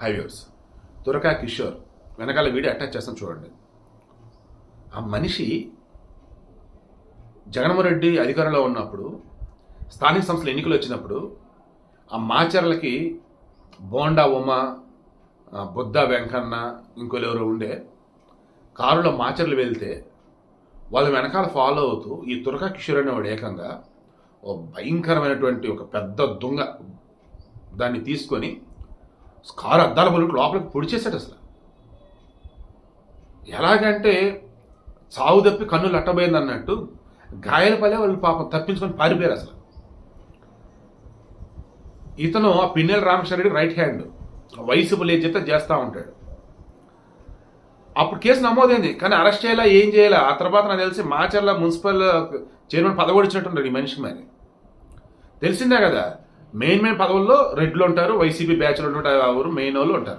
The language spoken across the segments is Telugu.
హైవేస్ దురకా కిషోర్ వెనకాల వీడియో అటాచ్ చేస్తాను చూడండి. ఆ మనిషి జగన్మోహన్ రెడ్డి అధికారంలో ఉన్నప్పుడు స్థానిక సంస్థల ఎన్నికలు వచ్చినప్పుడు ఆ మాచర్లకి బోండా ఉమ బుద్ధ వెంకన్న ఇంకోలెవరో ఉండే కారులో మాచర్లు వెళ్తే వాళ్ళ వెనకాల ఫాలో అవుతూ ఈ తురకా కిషోర్ అనేవాడు ఏకంగా ఓ భయంకరమైనటువంటి ఒక పెద్ద దొంగ దాన్ని తీసుకొని కారు అద్దాల బలుకు లోపలికి పొడిచేశాడు అసలు. ఎలాగంటే చావు తప్పి కన్నులు అట్టబోయింది అన్నట్టు గాయాలపల్లె వాళ్ళు పాపం తప్పించుకొని పారిపోయారు అసలు. ఇతను ఆ పిన్నెల రామకృష్ణారెడ్డి రైట్ హ్యాండ్ వయసు లేచేత చేస్తూ ఉంటాడు. అప్పుడు కేసు నమోదైంది కానీ అరెస్ట్ చేయాలా ఏం చేయాలా ఆ తర్వాత నాకు తెలిసి మాచర్ల మున్సిపల్ చైర్మన్ పదవడిచినట్టున్నాడు ఈ మనిషి మరి. తెలిసిందే కదా మెయిన్ మెయిన్ పదవుల్లో రెడ్లు ఉంటారు వైసీపీ బ్యాచ్లు ఉంటారు ఆ ఊరు మెయిన్ వాళ్ళు ఉంటారు.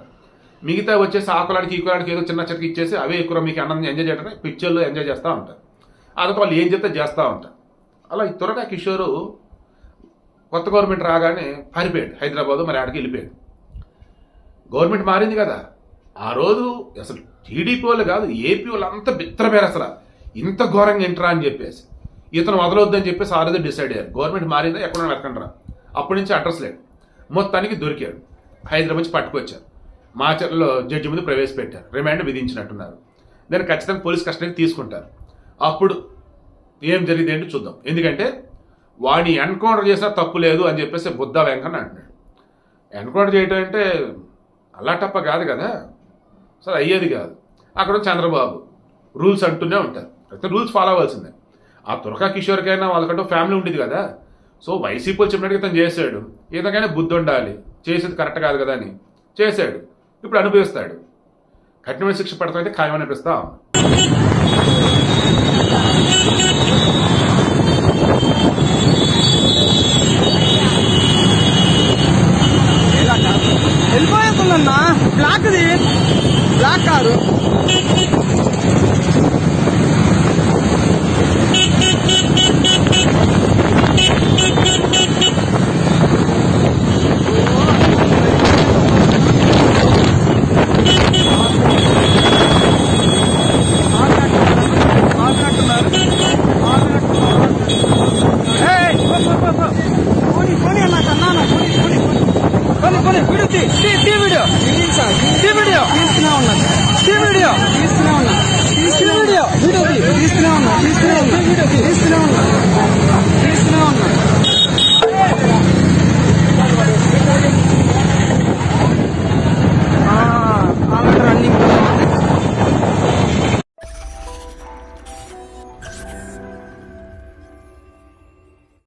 మిగతా వచ్చేసి ఆకులాడికి ఈకులాడికి ఈ ఏదో చిన్న చెట్టుకి ఇచ్చేసి అవే ఎక్కువ మీకు అన్నం ఎంజాయ్ చేయడం పిక్చర్లు ఎంజాయ్ చేస్తూ ఉంటారు. అదొక వాళ్ళు ఏం చెప్తే చేస్తూ ఉంటారు. అలా త్వరగా కిషోరు కొత్త గవర్నమెంట్ రాగానే పారిపోయాడు. హైదరాబాదు మరి ఆడికి వెళ్ళిపోయాడు. గవర్నమెంట్ మారింది కదా. ఆ రోజు అసలు టీడీపీ వాళ్ళు కాదు ఏపీ వాళ్ళు అంత బిత్తరపోయారు అసలు. ఇంత ఘోరంగా ఇంటరా అని చెప్పేసి. ఇతను వదలొద్దని చెప్పేసి ఆ రోజు డిసైడ్ అయ్యారు. గవర్నమెంట్ మారిందా? ఎక్కడ వెతకండి రా అప్పటి నుంచి అడ్రస్ లేదు. మొత్తానికి దొరికాడు. హైదరాబాద్ నుంచి పట్టుకొచ్చారు మాచర్లో జడ్జి ముందు ప్రవేశపెట్టారు. రిమాండ్ విధించినట్టున్నారు. దాన్ని ఖచ్చితంగా పోలీస్ కస్టడీకి తీసుకుంటారు అప్పుడు ఏం జరిగింది ఏంటి చూద్దాం. ఎందుకంటే వాడిని ఎన్కౌంటర్ చేసినా తప్పు లేదు అని చెప్పేసి బుద్ధ వెంకన్న అంటున్నాడు. ఎన్కౌంటర్ చేయటం అంటే అలా టప్ప కాదు కదా. సరే అయ్యేది కాదు. అక్కడ చంద్రబాబు రూల్స్ అంటూనే ఉంటారు. అయితే రూల్స్ ఫాలో అవ్వాల్సిందే. ఆ తురకా కిషోర్కైనా వాళ్ళకంటూ ఫ్యామిలీ ఉండేది కదా. సో వైసీపీ చెప్పినట్టుగా తను చేశాడు. ఏదైనా బుద్ధి ఉండాలి. చేసేది కరెక్ట్ కాదు కదా అని. చేశాడు. ఇప్పుడు అనుభవిస్తాడు. కఠినమైన శిక్ష పడతాయితే ఖాయమని అనిపిస్తాం వెళ్ళిపోతుందన్నా బ్లాక్ది black car. Who do we? Who's the normal? Who's